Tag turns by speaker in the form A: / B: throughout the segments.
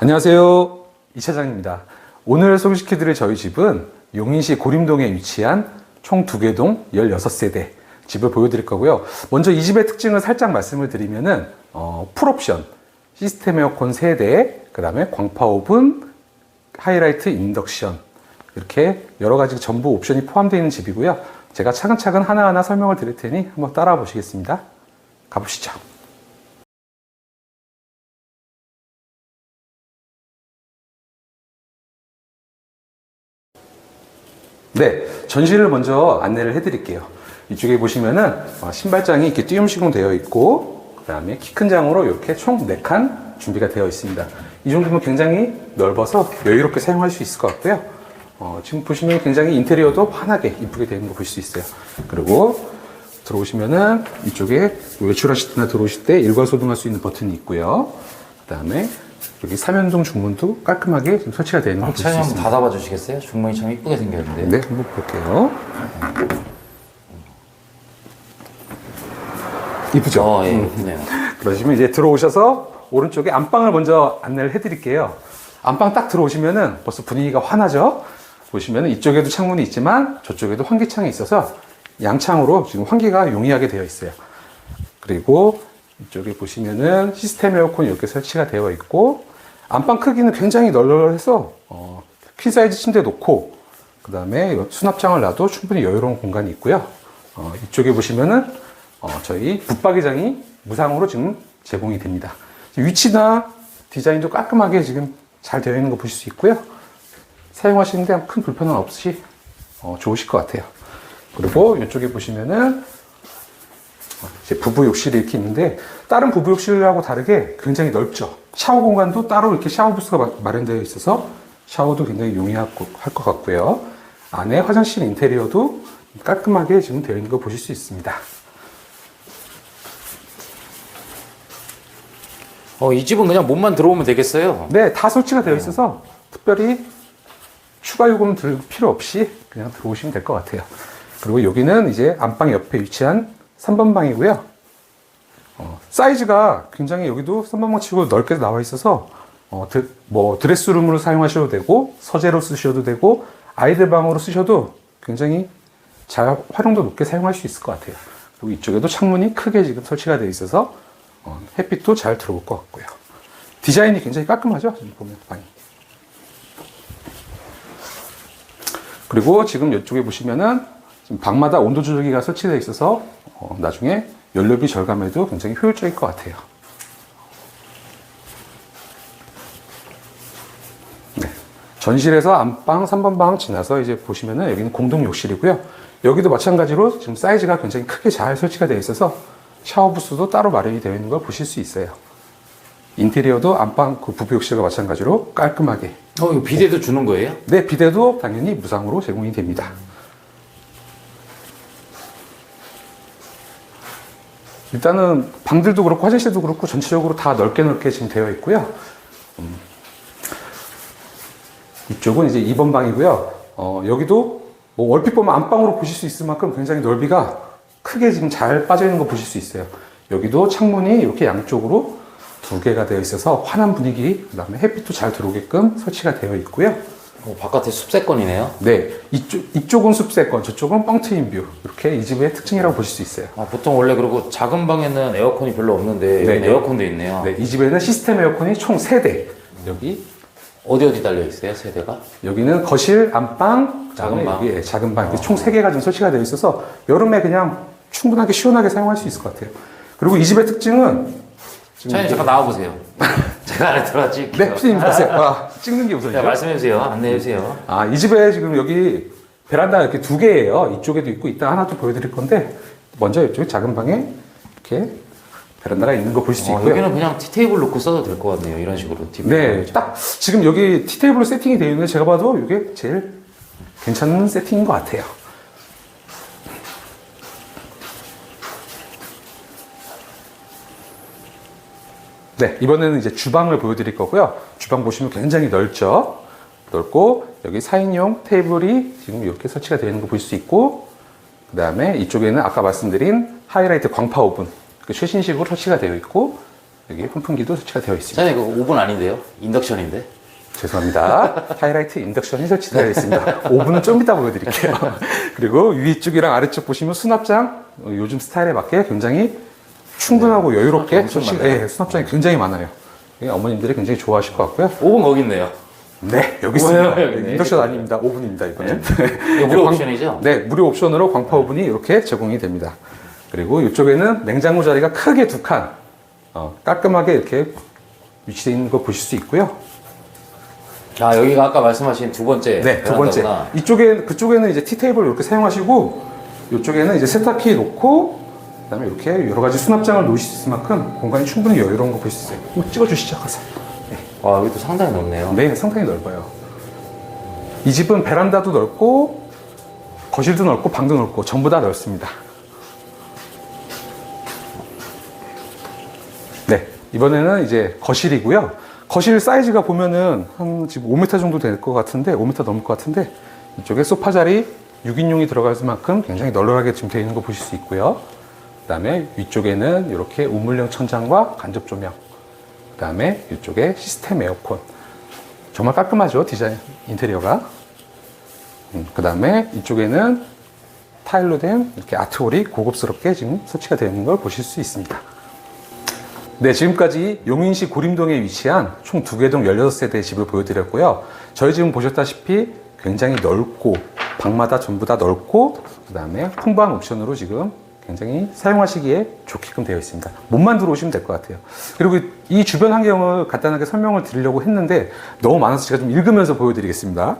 A: 안녕하세요. 이 차장입니다. 오늘 소개시켜드릴 저희 집은 용인시 고림동에 위치한 총두개동 16세대 집을 보여드릴 거고요. 먼저 이 집의 특징을 살짝 말씀을 드리면은, 어, 풀옵션, 시스템 에어컨 3대, 그 다음에 광파 오븐, 하이라이트 인덕션, 이렇게 여러 가지 전부 옵션이 포함되어 있는 집이고요. 제가 차근차근 하나하나 설명을 드릴 테니 한번 따라와 보시겠습니다. 가보시죠. 네, 전시를 먼저 안내를 해드릴게요. 이쪽에 보시면은 어, 신발장이 이렇게 띄움 시공 되어 있고, 그 다음에 키 큰 장으로 이렇게 총 4칸 준비가 되어 있습니다. 이 정도면 굉장히 넓어서 여유롭게 사용할 수 있을 것 같고요. 어, 지금 보시면 굉장히 인테리어도 환하게 이쁘게 되어 있는 거 볼 수 있어요. 그리고 들어오시면은 이쪽에 외출하실 때나 들어오실 때 일괄소등할 수 있는 버튼이 있고요. 그 다음에 여기 삼연동 중문도 깔끔하게 지금 설치가 되어 있는 거볼수 있습니다.
B: 한번 닫아봐 주시겠어요? 중문이 참 이쁘게 생겼는데.
A: 네, 한번 볼게요. 이쁘죠?
B: 어, 예, 예쁘네요.
A: 그러시면 이제 들어오셔서 오른쪽에 안방을 먼저 안내를 해드릴게요. 안방 딱 들어오시면은 벌써 분위기가 환하죠? 보시면은 이쪽에도 창문이 있지만 저쪽에도 환기창이 있어서 양창으로 지금 환기가 용이하게 되어 있어요. 그리고 이쪽에 보시면은 시스템 에어컨이 이렇게 설치가 되어 있고 안방 크기는 굉장히 널널해서 어, 퀸 사이즈 침대 놓고 그 다음에 수납장을 놔도 충분히 여유로운 공간이 있고요. 어, 이쪽에 보시면은 어, 저희 붙박이장이 무상으로 지금 제공이 됩니다. 위치나 디자인도 깔끔하게 지금 잘 되어 있는 거 보실 수 있고요. 사용하시는데 큰 불편은 없이 어, 좋으실 것 같아요. 그리고 이쪽에 보시면은 부부 욕실이 이렇게 있는데 다른 부부 욕실하고 다르게 굉장히 넓죠. 샤워 공간도 따로 이렇게 샤워 부스가 마- 마련되어 있어서 샤워도 굉장히 용이할 것것 같고요. 안에 화장실 인테리어도 깔끔하게 지금 되어 있는 거 보실 수 있습니다.
B: 어, 이 집은 그냥 몸만 들어오면 되겠어요.
A: 네, 다 설치가 되어 있어서 특별히 추가 요금 들 필요 없이 그냥 들어오시면 될 것 같아요. 그리고 여기는 이제 안방 옆에 위치한 3번 방이고요. 어, 사이즈가 굉장히 여기도 3번 방 치고 넓게 나와 있어서 어, 드, 뭐 드레스룸으로 사용하셔도 되고 서재로 쓰셔도 되고 아이들 방으로 쓰셔도 굉장히 잘 활용도 높게 사용할 수 있을 것 같아요. 그리고 이쪽에도 창문이 크게 지금 설치가 되어 있어서 어, 햇빛도 잘 들어올 것 같고요. 디자인이 굉장히 깔끔하죠? 보면 방이. 그리고 지금 이쪽에 보시면은 방마다 온도 조절기가 설치되어 있어서 어, 나중에 연료비 절감에도 굉장히 효율적일 것 같아요. 네. 전실에서 안방 3번 방 지나서 이제 보시면은 여기는 공동 욕실이고요. 여기도 마찬가지로 지금 사이즈가 굉장히 크게 잘 설치가 되어 있어서 샤워 부스도 따로 마련이 되어 있는 걸 보실 수 있어요. 인테리어도 안방 그 부부 욕실과 마찬가지로 깔끔하게
B: 어, 이거 비데도 주는 거예요?
A: 네, 비데도 당연히 무상으로 제공이 됩니다. 일단은 방들도 그렇고 화장실도 그렇고 전체적으로 다 넓게 넓게 지금 되어 있고요. 음. 이쪽은 이제 2번 방이고요. 어, 여기도 뭐 얼핏 보면 안방으로 보실 수 있을 만큼 굉장히 넓이가 크게 지금 잘 빠져 있는 거 보실 수 있어요. 여기도 창문이 이렇게 양쪽으로 두 개가 되어 있어서 환한 분위기, 그 다음에 햇빛도 잘 들어오게끔 설치가 되어 있고요.
B: 어, 바깥에 숲세권이네요.
A: 네, 이쪽, 이쪽은 숲세권, 저쪽은 뻥 트인 뷰. 이렇게 이 집의 특징이라고 보실 수 있어요.
B: 아, 보통 원래 그리고 작은 방에는 에어컨이 별로 없는데
A: 네,
B: 여기
A: 네.
B: 에어컨도 있네요.
A: 네, 이 집에는 시스템 에어컨이 총 3대. 여기,
B: 어디 어디 달려 있어요, 세대가?
A: 여기는 거실, 안방,
B: 작은 방.
A: 여기 예, 작은 방. 이렇게 총 3개가 지금 설치가 되어 있어서 여름에 그냥 충분하게 시원하게 사용할 수 있을 것 같아요. 그리고 이 집의 특징은 지금
B: 차장님 잠깐 나와보세요. 제가 안에 들어가 찍을게요.
A: 네, 피디님 보세요. 아, 찍는 게 우선이죠.
B: 자, 말씀해주세요. 안내해주세요.
A: 아, 이 집에 지금 여기 베란다 이렇게 두 개예요. 이쪽에도 있고 이따 하나 또 보여드릴 건데 먼저 이쪽에 작은 방에 이렇게 베란다가 있는 거 보실 수
B: 어,
A: 있고요.
B: 여기는 그냥 티테이블 놓고 써도 될 것 같네요. 이런 식으로. 뒷
A: 네, 딱 지금 여기 티테이블로 세팅이 되어 있는데 제가 봐도 이게 제일 괜찮은 세팅인 것 같아요. 네, 이번에는 이제 주방을 보여드릴 거고요. 주방 보시면 굉장히 넓죠? 넓고, 여기 4인용 테이블이 지금 이렇게 설치가 되어 있는 거 보실 수 있고, 그 다음에 이쪽에는 아까 말씀드린 하이라이트 광파 오븐, 그 최신식으로 설치가 되어 있고, 여기 환풍기도 설치가 되어 있습니다.
B: 사장님 이거 오븐 아닌데요? 인덕션인데?
A: 죄송합니다. 하이라이트 인덕션이 설치되어 있습니다. 오븐은 좀 이따 보여드릴게요. 그리고 위쪽이랑 아래쪽 보시면 수납장 어, 요즘 스타일에 맞게 굉장히 충분하고 여유롭게
B: 엄청 많아요.
A: 예, 수납장이 굉장히 많아요. 예, 어머님들이 굉장히 좋아하실 것 같고요.
B: 오븐 거기 있네요.
A: 네, 여기 있습니다.
B: 여기 있네.
A: 인덕션 아닙니다. 오븐입니다, 이거는.
B: 이거 무료
A: 광-
B: 옵션이죠?
A: 네, 무료 옵션으로 광파 오븐이 이렇게 제공이 됩니다. 그리고 이쪽에는 냉장고 자리가 크게 두 칸, 어, 깔끔하게 이렇게 위치되어 있는 거 보실 수 있고요.
B: 아 여기가 아까 말씀하신 두 번째
A: 네, 두 번째.
B: 베란다구나.
A: 이쪽에, 그쪽에는 이제 티테이블 이렇게 사용하시고, 이쪽에는 이제 세탁기 놓고, 그 다음에 이렇게 여러 가지 수납장을 놓으실 수 있을 만큼 공간이 충분히 여유로운 거 보실 수 있어요. 한번 찍어주시죠, 가서.
B: 와 여기도 상당히 넓네요.
A: 네, 상당히 넓어요. 이 집은 베란다도 넓고, 거실도 넓고, 방도 넓고, 전부 다 넓습니다. 네, 이번에는 이제 거실이고요. 거실 사이즈가 보면은 한 지금 5m 정도 될 것 같은데, 5m 넘을 것 같은데, 이쪽에 소파 자리 6인용이 들어갈 만큼 굉장히 널널하게 지금 되어 있는 거 보실 수 있고요. 그 다음에 위쪽에는 이렇게 우물형 천장과 간접 조명, 그 다음에 이쪽에 시스템 에어컨. 정말 깔끔하죠, 디자인, 인테리어가. 그 다음에 이쪽에는 타일로 된 이렇게 아트홀이 고급스럽게 지금 설치가 되어 있는 걸 보실 수 있습니다. 네, 지금까지 용인시 고림동에 위치한 총 두 개 동 16세대의 집을 보여드렸고요. 저희 집은 보셨다시피 굉장히 넓고, 방마다 전부 다 넓고, 그 다음에 풍부한 옵션으로 지금 굉장히 사용하시기에 좋게끔 되어 있습니다. 몸만 들어오시면 될 것 같아요. 그리고 이 주변 환경을 간단하게 설명을 드리려고 했는데 너무 많아서 제가 좀 읽으면서 보여드리겠습니다.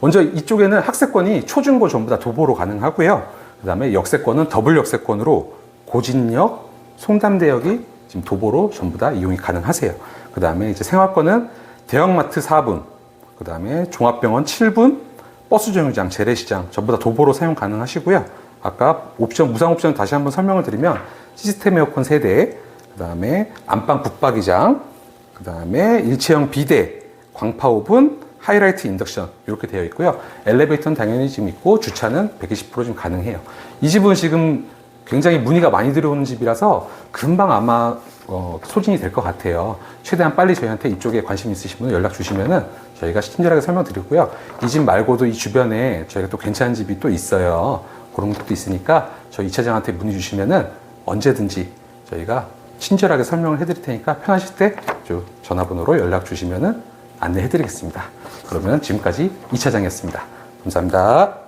A: 먼저 이쪽에는 학세권이 초중고 전부 다 도보로 가능하고요. 그 다음에 역세권은 더블 역세권으로 고진역, 송담대역이 지금 도보로 전부 다 이용이 가능하세요. 그 다음에 이제 생활권은 대형마트 4분, 그 다음에 종합병원 7분, 버스 정류장, 재래시장 전부 다 도보로 사용 가능하시고요. 아까 옵션, 무상 옵션 다시 한번 설명을 드리면 시스템 에어컨 세대, 그 다음에 안방 붙박이장, 그 다음에 일체형 비대, 광파 오븐, 하이라이트 인덕션 이렇게 되어 있고요. 엘리베이터는 당연히 지금 있고 주차는 120% 지금 가능해요. 이 집은 지금 굉장히 문의가 많이 들어오는 집이라서 금방 아마 어, 소진이 될 것 같아요. 최대한 빨리 저희한테 이쪽에 관심 있으신 분 연락 주시면은 저희가 친절하게 설명드리고요. 이 집 말고도 이 주변에 저희가 또 괜찮은 집이 또 있어요. 그런 것도 있으니까 저희 이차장한테 문의 주시면은 언제든지 저희가 친절하게 설명을 해드릴 테니까 편하실 때저 전화번호로 연락 주시면은 안내해드리겠습니다. 그러면 지금까지 이차장이었습니다. 감사합니다.